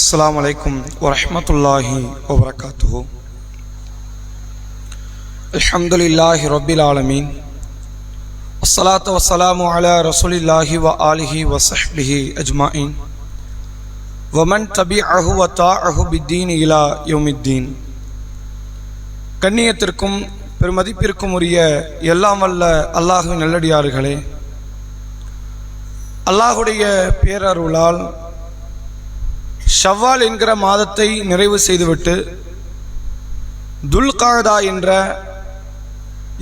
அஸ்லாம் வலைக்கும் வரமத்துல்லாஹி வபரகாத்து அலமதுல்லாஹி ரபில் ஆலமீன் வசலாத்து வசலாம் அலா ரசூலில்லாஹி வ ஆலிஹி வசஹ்பிஹி அஜ்மாயின் வமன் தபி அஹு வ தா அஹு பித்தீன் இலா யோமித்தீன் கண்ணியத்திற்கும் பெருமதிப்பிற்கும் உரிய எல்லாம் வல்ல அல்லாஹுவின் நல்லடியார்களே. அல்லாஹுடைய பேரருளால் ஷவ்வால் என்கிற மாதத்தை நிறைவு செய்துவிட்டு துல்காதா என்ற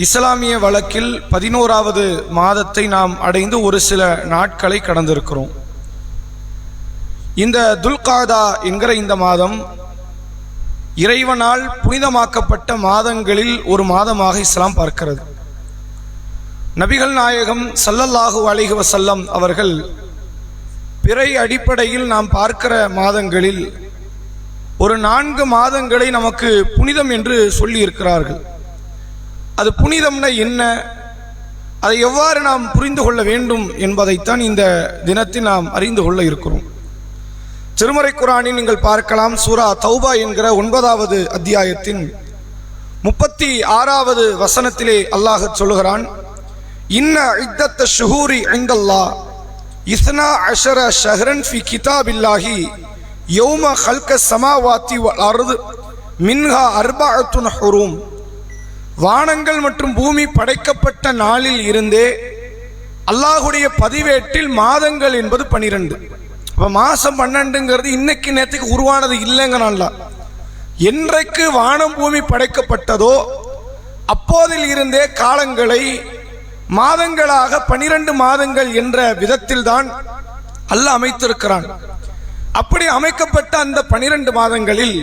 இஸ்லாமிய வழக்கில் பதினோராவது மாதத்தை நாம் அடைந்து ஒரு சில நாட்களை கடந்திருக்கிறோம். இந்த துல்காதா என்கிற இந்த மாதம் இறைவனால் புனிதமாக்கப்பட்ட மாதங்களில் ஒரு மாதமாக இஸ்லாம் பார்க்கிறது. நபிகள் நாயகம் சல்லல்லாஹு அலைஹி வசல்லம் அவர்கள் பிறை அடிப்படையில் நாம் பார்க்கிற மாதங்களில் ஒரு நான்கு மாதங்களை நமக்கு புனிதம் என்று சொல்லி இருக்கிறார்கள் அது புனிதம்னா என்ன? அதை எவ்வாறு நாம் புரிந்து கொள்ள வேண்டும் என்பதைத்தான் இந்த தினத்தில் நாம் அறிந்து கொள்ள இருக்கிறோம். திருமறை குரானில் நீங்கள் பார்க்கலாம் சூரா தௌபா என்கிற ஒன்பதாவது அத்தியாயத்தின் முப்பத்தி ஆறாவது வசனத்திலே அல்லாஹ் சொல்லுகிறான் இன்ன இத்தத்த ஷுஹூரி ஐந்தல்லா இஸ்னா அஷர ஷஹரன் ஃபி கிதாபில்லாஹி யௌம ஹல்க சமாவாத்தி அருது மின்ஹா அர்பாத்துன் ஹுரூம். வானங்கள் மற்றும் பூமி படைக்கப்பட்ட நாளில் இருந்தே அல்லாஹுடைய பதிவேட்டில் மாதங்கள் என்பது பனிரெண்டு. இப்போ மாதம் பன்னெண்டுங்கிறது இன்னைக்கு நேரத்துக்கு உருவானது இல்லைங்க நல்லா என்றைக்கு வானம் பூமி படைக்கப்பட்டதோ அப்போதில் இருந்தே காலங்களை மாதங்களாக பனிரெண்டு மாதங்கள் என்ற விதத்தில் தான் அல்லாஹ் அமைத்திருக்கிறான். அப்படி அமைக்கப்பட்ட அந்த பனிரெண்டு மாதங்களில்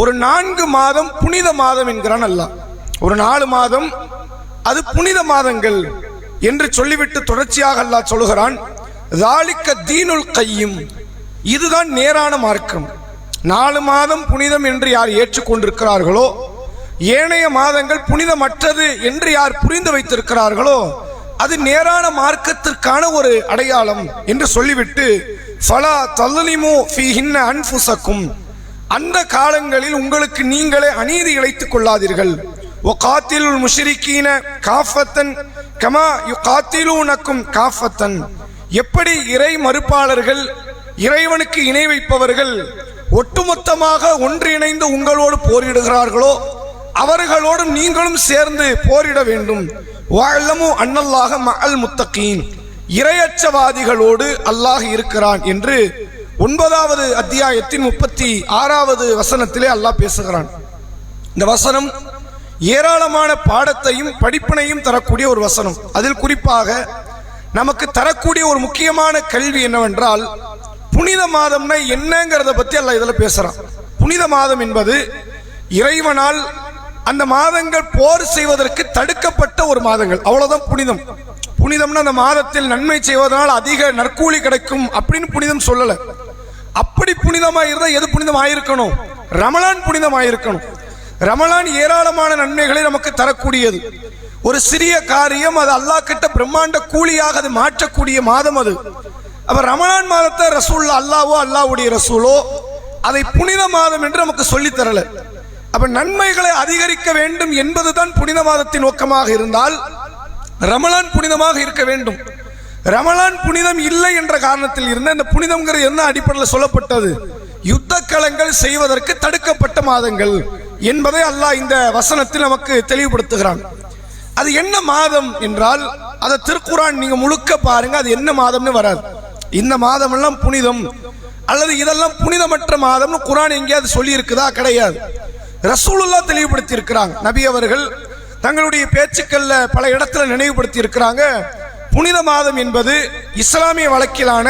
ஒரு நான்கு மாதம் புனித மாதம் என்கிறான் அல்லாஹ். ஒரு நாலு மாதம் அது புனித மாதங்கள் என்று சொல்லிவிட்டு தொடர்ச்சியாக அல்லாஹ் சொல்லுகிறான் தாலிக்க தீனுல் கையும். இதுதான் நேரான மார்க்கம். நாலு மாதம் புனிதம் என்று யார் ஏற்றுக்கொண்டிருக்கிறார்களோ ஏனைய மாதங்கள் புனிதமற்றது என்று யார் புரிந்து வைத்திருக்கிறார்களோ அது நேரான மார்க்கத்திற்கான ஒரு அடையாளம் என்று சொல்லிவிட்டு ஃபலா தல்லிமு ஃபீஹின்ன அன்ஃபுசக்கும் அந்த காலங்களில் உங்களுக்கு நீங்களே அநீதி இழைத்துக் கொள்ளாதீர்கள். ஓ காத்திலுள் முஷரிக்கீன காஃபத்தன் கமா யு காத்திலூனக்கும் காஃபத்தன். எப்படி இறை மறுப்பாளர்கள் இறைவனுக்கு இணை வைப்பவர்கள் ஒட்டுமொத்தமாக ஒன்றிணைந்து உங்களோடு போரிடுகிறார்களோ அவர்களோடும் நீங்களும் சேர்ந்து போரிட வேண்டும். வாழமு அன்னல்லாக மகள் முத்தகீன். இரையச்சவாதிகளோடு அல்லாஹ் இருக்கிறான் என்று ஒன்பதாவது அத்தியாயத்தின் முப்பத்தி ஆறாவது வசனத்திலே அல்லாஹ் பேசுகிறான். இந்த வசனம் ஏராளமான பாடத்தையும் படிப்பினையும் தரக்கூடிய ஒரு வசனம். அதில் குறிப்பாக நமக்கு தரக்கூடிய ஒரு முக்கியமான கல்வி என்னவென்றால் புனித மாதம்னா என்னங்கிறத பற்றி அல்ல இதில் பேசுகிறான் புனித மாதம் என்பது இறைவனால் அந்த மாதங்கள் போர் செய்வதற்கு தடுக்கப்பட்ட ஒரு மாதங்கள். அவ்வளவுதான் புனிதம். புனிதம்னா அந்த மாதத்தில் நன்மை செய்வதனால் அதிக நற்கூலி கிடைக்கும் அப்படின்னு புனிதம் சொல்லல. அப்படி புனிதமாக இருந்தால் எது புனிதம் ஆயிருக்கணும் ரமலான் புனிதம் ஆயிருக்கணும் ரமலான் ஏராளமான நன்மைகளை நமக்கு தரக்கூடியது. ஒரு சிறிய காரியம் அது அல்லாஹ் கிட்ட பிரம்மாண்ட கூலியாக அது மாற்றக்கூடிய மாதம் அது. அப்ப ரமலான் மாதத்தை ரசூல் அல்லாவோ அல்லாவுடைய ரசூலோ அதை புனித மாதம் என்று நமக்கு சொல்லி தரல. அப்ப நன்மைகளை அதிகரிக்க வேண்டும் என்பதுதான் புனித மாதத்தின் நோக்கமாக இருந்தால் ரமலான் புனிதமாக இருக்க வேண்டும். ரமலான் புனிதம் இல்லை என்ற காரணத்தில் இருந்த இந்த புனிதம்ங்கிறது என்ன அடிப்படையில் சொல்லப்பட்டது? யுத்த களங்கள் செய்வதற்கு தடுக்கப்பட்ட மாதங்கள் என்பதை அல்லாஹ் இந்த வசனத்தில் நமக்கு தெளிவுபடுத்துகிறான். அது என்ன மாதம் என்றால் அதை திருக்குறான் நீங்க முழுக்க பாருங்க அது என்ன மாதம்னு வராது. இந்த மாதம் எல்லாம் புனிதம். அல்லது இதெல்லாம் புனிதமற்ற மாதம்னு குரான் எங்கேயாவது சொல்லி இருக்குதா கிடையாது. ரசூலுல்லா தெளிவுபடுத்தி இருக்கிறாங்க நபி அவர்கள் தங்களுடைய பேச்சுக்கள்ல பல இடத்துல நினைவுபடுத்தி இருக்கிறாங்க புனித மாதம் என்பது இஸ்லாமிய வழக்கிலான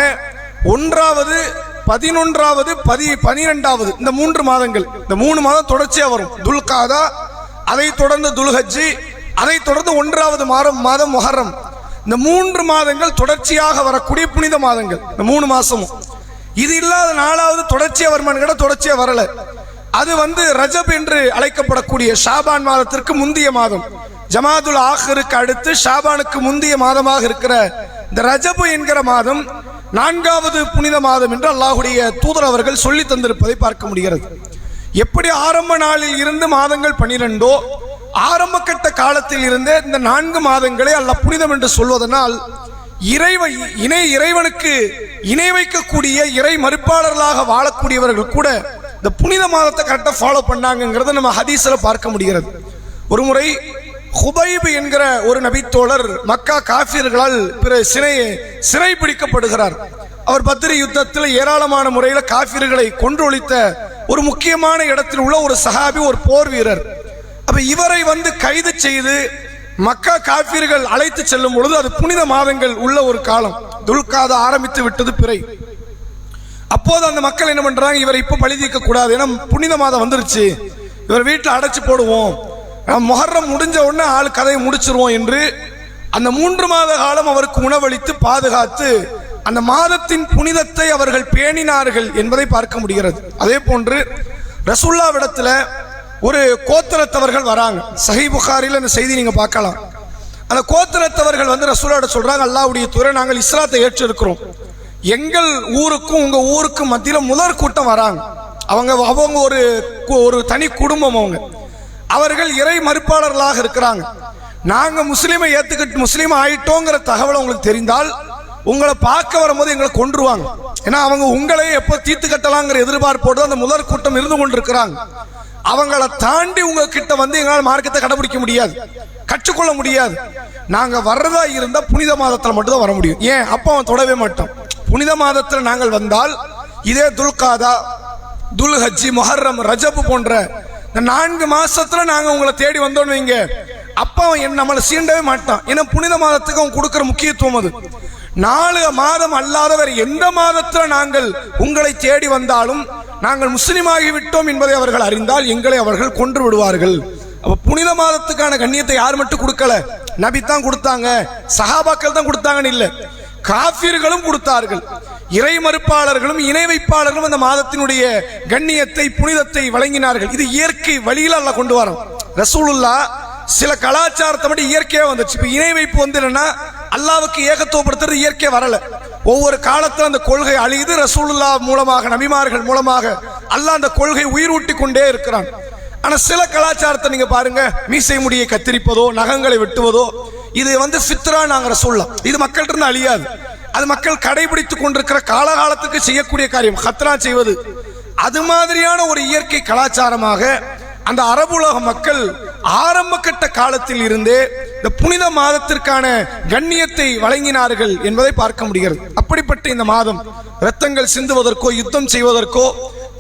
ஒன்றாவது பதினொன்றாவது பதி பனிரெண்டாவது இந்த மூன்று மாதங்கள் இந்த மூணு மாதம் தொடர்ச்சியா வரும். துல்காதா அதை தொடர்ந்து துல்ஹஜ்ஜி அதை தொடர்ந்து ஒன்றாவது மாதம் மாதம் மொஹரம் இந்த மூன்று மாதங்கள் தொடர்ச்சியாக வரக்கூடிய புனித மாதங்கள். இந்த மூணு மாசமும். இது இல்லாத நாலாவது தொடர்ச்சியா வருமானு கேட்டா தொடர்ச்சியா வரலை. அது வந்து ரஜப் என்று அழைக்கப்படக்கூடிய ஷாபான் மாதத்திற்கு முந்திய மாதம். ஜமாதுல் ஆஹருக்கு அடுத்து ஷாபானுக்கு முந்திய மாதமாக இருக்கிற இந்த ரஜபு என்கிற மாதம் நான்காவது புனித மாதம் என்று அல்லாஹுடைய தூதர் அவர்கள் சொல்லி தந்திருப்பதை பார்க்க முடிகிறது. எப்படி ஆரம்ப நாளில் இருந்து மாதங்கள் பனிரெண்டோ ஆரம்ப கட்ட காலத்தில் இருந்தே இந்த நான்கு மாதங்களை அல்லாஹ் புனிதம் என்று சொல்வதனால் இறைவ இணை இறைவனுக்கு இணை வைக்கக்கூடிய இறை மறுப்பாளர்களாக வாழக்கூடியவர்கள் கூட இந்த புனித மாதத்தை கரெக்டாக ஃபாலோ பண்ணாங்கங்கிறத நம்ம ஹதீஸில் பார்க்க முடிகிறது. ஒரு முறை ஹுபைபு என்கிற ஒரு நபித்தோழர் மக்கா காஃபியர்களால் பிற சிறை சிறை பிடிக்கப்படுகிறார். அவர் பத்ரி யுத்தத்தில் ஏராளமான முறையில் காஃபியர்களை கொன்றொழித்த ஒரு முக்கியமான இடத்தில் உள்ள ஒரு சஹாபி ஒரு போர் வீரர். அப்போ இவரை வந்து கைது செய்து மக்கா காஃபியர்கள் அழைத்து செல்லும் பொழுது அது புனித மாதங்கள் உள்ள ஒரு காலம். துல்காத ஆரம்பித்து விட்டது பிறை. அப்போது அந்த மக்கள் என்ன பண்ணுறாங்க இவரை இப்போ பழி தீர்க்க கூடாது. ஏன்னா புனித மாதம் வந்துருச்சு. இவர் வீட்டில் அடைச்சி போடுவோம். மொஹர்ரம் முடிஞ்ச உடனே ஆள் கதையை முடிச்சிருவோம் என்று அந்த மூன்று மாத காலம் அவருக்கு உணவளித்து பாதுகாத்து அந்த மாதத்தின் புனிதத்தை அவர்கள் பேணினார்கள் என்பதை பார்க்க முடிகிறது. அதே போன்று ரசுல்லாவிடத்தில் ஒரு கோத்திரத்தவர்கள் வராங்க. சஹி புகாரில் அந்த செய்தி நீங்கள் பார்க்கலாம். அந்த கோத்திரத்தவர்கள் வந்து ரசூலாட சொல்கிறாங்க அல்லாவுடைய துறை நாங்கள் இஸ்லாத்தை ஏற்றிருக்கிறோம். எங்கள் ஊருக்கும் உங்க ஊருக்கும் மத்தியில் முதற் கூட்டம் வராங்க. அவங்க அவங்க ஒரு ஒரு தனி குடும்பம் அவங்க. அவர்கள் இறை மறுப்பாளர்களாக இருக்கிறாங்க. நாங்க முஸ்லீமை ஏத்துக்கிட்டு முஸ்லீம் ஆயிட்டோங்கிற தகவல் உங்களுக்கு தெரிந்தால் உங்களை பார்க்க வரும்போது எங்களை கொன்றுவாங்க. ஏன்னா அவங்க உங்களையே எப்போ தீர்த்து கட்டலாங்கிற எதிர்பார்ப்போடு அந்த முதற் கூட்டம் இருந்து கொண்டிருக்கிறாங்க. அவங்கள தாண்டி உங்ககிட்ட வந்து எங்களால் மார்க்கத்தை கடைபிடிக்க முடியாது. கற்றுக்கொள்ள முடியாது. நாங்க வர்றதா இருந்தா புனித மாதத்துல மட்டும்தான் வர முடியும். ஏன்? அப்ப அவன் தொடவே மாட்டான். புனித மாதத்தில் நாங்கள் வந்தால் இதே துல்காதா துல் ஹஜ்ஜி முஹர்ரம் ரஜப் போன்ற இந்த நான்கு மாசத்துல நாங்க உங்களை தேடி வந்தோம்னு வைங்க. அப்ப அவன் நம்மளை சீண்டவே மாட்டான். ஏன்னா புனித மாதத்துக்கு அவன் கொடுக்குற முக்கியத்துவம் அது. நாலு மாதம் அல்லாத எந்த மாதத்துல நாங்கள் உங்களை தேடி வந்தாலும் நாங்கள் முஸ்லீம் விட்டோம் என்பதை அவர்கள் அறிந்தால் எங்களை அவர்கள் கொன்று விடுவார்கள். அப்ப புனித மாதத்துக்கான கண்ணியத்தை யார் மட்டும் கொடுக்கல? நபி தான் கொடுத்தாங்க. சஹாபாக்கள் தான் கொடுத்தாங்கன்னு இல்லை. காபிர்களும் கொடுத்தார்கள். இறை மறுப்பாளர்களும் இணை வைப்பாளர்களும் அந்த மாதத்தினுடைய கண்ணியத்தை புனிதத்தை வழங்கினார்கள். இது இயற்கை வழியில் அல்ல கொண்டு வரோம் ரசூலுல்லா சில கலாச்சாரத்தை மட்டும் இயற்கையாக வந்துச்சு. இப்போ இணை வைப்பு வந்து என்னன்னா அல்லாவுக்கு ஏகத்துவப்படுத்துறது இயற்கை வரல. ஒவ்வொரு காலத்தில் அந்த கொள்கை அழியுது. ரசூலுல்லா மூலமாக நபிமார்கள் மூலமாக அல்லாஹ் அந்த கொள்கை உயிரூட்டி கொண்டே இருக்கிறான். ஆனால் சில கலாச்சாரத்தை நீங்கள் பாருங்க. மீசை முடியை கத்திரிப்பதோ நகங்களை வெட்டுவதோ இது வந்து ஃபித்ரா நாங்கிற சொல்லலாம் இது மக்கள்கிட்ட இருந்து அழியாது. அது மக்கள் கடைபிடித்து கொண்டிருக்கிற காலகாலத்துக்கு செய்யக்கூடிய காரியம். ஹத்ரா செய்வது. அது மாதிரியான ஒரு இயற்கை கலாச்சாரமாக அந்த அரபுலக மக்கள் ஆரம்ப கட்ட காலத்தில் இருந்தே இந்த புனித மாதத்திற்கான கண்ணியத்தை வழங்கினார்கள் என்பதை பார்க்க முடிகிறது. அப்படிப்பட்ட இந்த மாதம் இரத்தங்கள் சிந்துவதற்கோ யுத்தம் செய்வதற்கோ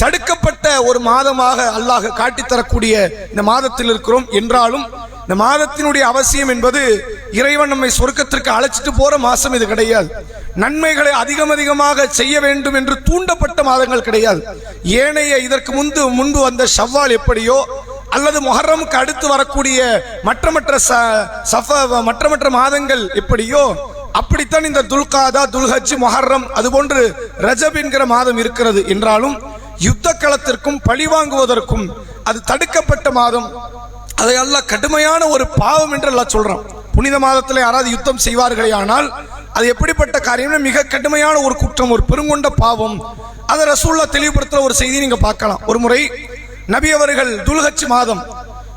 தடுக்கப்பட்ட ஒரு மாதமாக அல்லாஹ் காட்டித்தரக்கூடிய இந்த மாதத்தில் இருக்கிறோம். என்றாலும் இந்த மாதத்தினுடைய அவசியம் என்பது இறைவன் நம்மை சொர்க்கத்திற்கு அழைச்சிட்டு போற மாசம் இது கிடையாது. நன்மைகளை அதிகம் அதிகமாக செய்ய வேண்டும் என்று தூண்டப்பட்ட மாதங்கள் கிடையாது. ஏனைய இதற்கு முன்பு முன்பு வந்த ஷவ்வால் எப்படியோ அல்லது மொஹர்ரமுக்கு அடுத்து வரக்கூடிய மற்ற மற்ற ச- சஃப மற்ற மற்ற மாதங்கள் எப்படியோ அப்படித்தான் இந்த துல்காதா துல்ஹஜ் மொஹர்ரம் அதுபோன்று ரஜப் என்கிற மாதம் இருக்கிறது. என்றாலும் யுத்த களத்திற்கும் பழி வாங்குவதற்கும் அது தடுக்கப்பட்ட மாதம். அதை அல்ல கடுமையான ஒரு பாவம் என்று எல்லாம் சொல்றான். புனித மாதத்தில் யாராவது யுத்தம் செய்வார்களே ஆனால் அது எப்படிப்பட்ட காரியம்னு மிக கடுமையான ஒரு குற்றம் ஒரு பெருங்கொண்ட பாவம். அதை ரசூல்லா தெளிவுபடுத்துகிற ஒரு செய்தி நீங்கள் பார்க்கலாம். ஒரு முறை நபி அவர்கள் துல்ஹஜ் மாதம்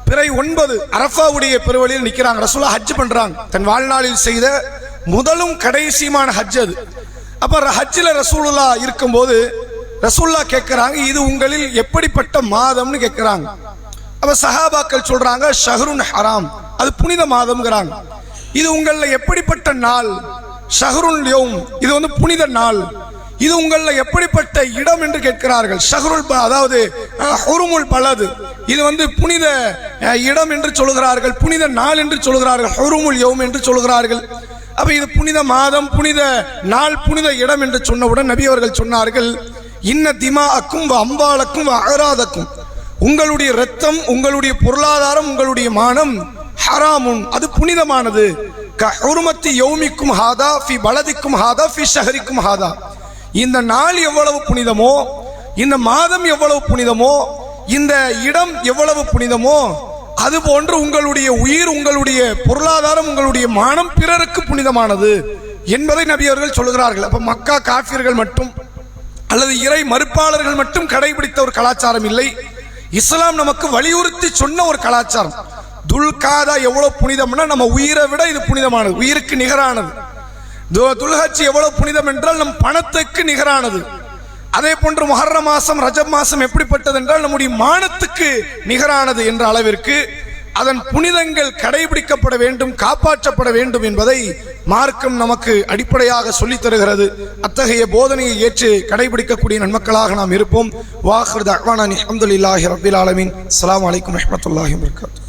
பிறை ஒன்பது அரஃபாவுடைய பெருவழியில் நிற்கிறாங்க ரசூலா ஹஜ் பண்ணுறாங்க தன் வாழ்நாளில் செய்த முதலும் கடைசியுமான ஹஜ் அது. அப்போ ஹஜ்ஜில் ரசூலுல்லா இருக்கும்போது ரசூல்லா கேட்குறாங்க இது உங்களில் எப்படிப்பட்ட மாதம்னு கேட்குறாங்க அப்போ சஹாபாக்கள் சொல்கிறாங்க ஷஹருன் ஹராம். அது புனித மாதம்ங்கிறாங்க இது உங்களில் எப்படிப்பட்ட நாள்? ஷஹருன் யோம் இது வந்து புனித நாள். இது உங்களில் எப்படிப்பட்ட இடம் என்று கேட்கிறார்கள்? ஷஹருல் ப- அதாவது ஹொருமுல் பலது. இது வந்து புனித இடம் என்று சொல்கிறார்கள். புனித நாள் என்று சொல்கிறார்கள். ஹொருமுல் யோம் என்று சொல்கிறார்கள். அப்போ இது புனித மாதம் புனித நாள் புனித இடம் என்று சொன்னவுடன் நபி அவர்கள் சொன்னார்கள் இன்ன திமா அக்கும் அம்பாலக்கும் அகராதக்கும் உங்களுடைய ரத்தம் உங்களுடைய பொருளாதாரம் உங்களுடைய மானம் ஹராமுன் அது புனிதமானது. க ஹுருமத்தி யௌமிக்கும் ஹாதா ஃபி பலதிக்கும் ஹாதா ஃபி ஷஹரிக்கும் ஹாதா. இந்த நாள் எவ்வளவு புனிதமோ இந்த மாதம் எவ்வளவு புனிதமோ இந்த இடம் எவ்வளவு புனிதமோ அது போன்று உங்களுடைய உயிர் உங்களுடைய பொருளாதாரம் உங்களுடைய மானம் பிறருக்கு புனிதமானது என்பதை நபி அவர்கள் சொல்கிறார்கள் அப்ப மக்கா காஃபியர்கள் மட்டும் அல்லது இறை மறுப்பாளர்கள் மட்டும் கடைபிடித்த ஒரு கலாச்சாரம் இல்லை. இஸ்லாம் நமக்கு வலியுறுத்தி சொன்ன ஒரு கலாச்சாரம். துல்காதா எவ்வளவு புனிதம்னா நம்ம உயிரை விட இது புனிதமானது. உயிருக்கு நிகரானது. து- துல்ஹஜ் எவ்வளவு புனிதம் என்றால் நம் பணத்துக்கு நிகரானது. அதே போன்று மொஹர்ர மாசம் ரஜப் மாசம் எப்படிப்பட்டது என்றால் நம்முடைய மானத்துக்கு நிகரானது என்ற அளவிற்கு அதன் புனிதங்கள் கடைபிடிக்கப்பட வேண்டும் காப்பாற்றப்பட வேண்டும் என்பதை மார்க்கம் நமக்கு அடிப்படையாக சொல்லித் தருகிறது. அத்தகைய போதனையை ஏற்று கடைபிடிக்கக்கூடிய நன்மக்களாக நாம் இருப்போம். வாஹர் தஹ்வானா அல்ஹம்துலில்லாஹி ரபில் ஆலமின். அலாம் வலைக்கம் வரமத்துல்லாஹி வபரகாத்துஹு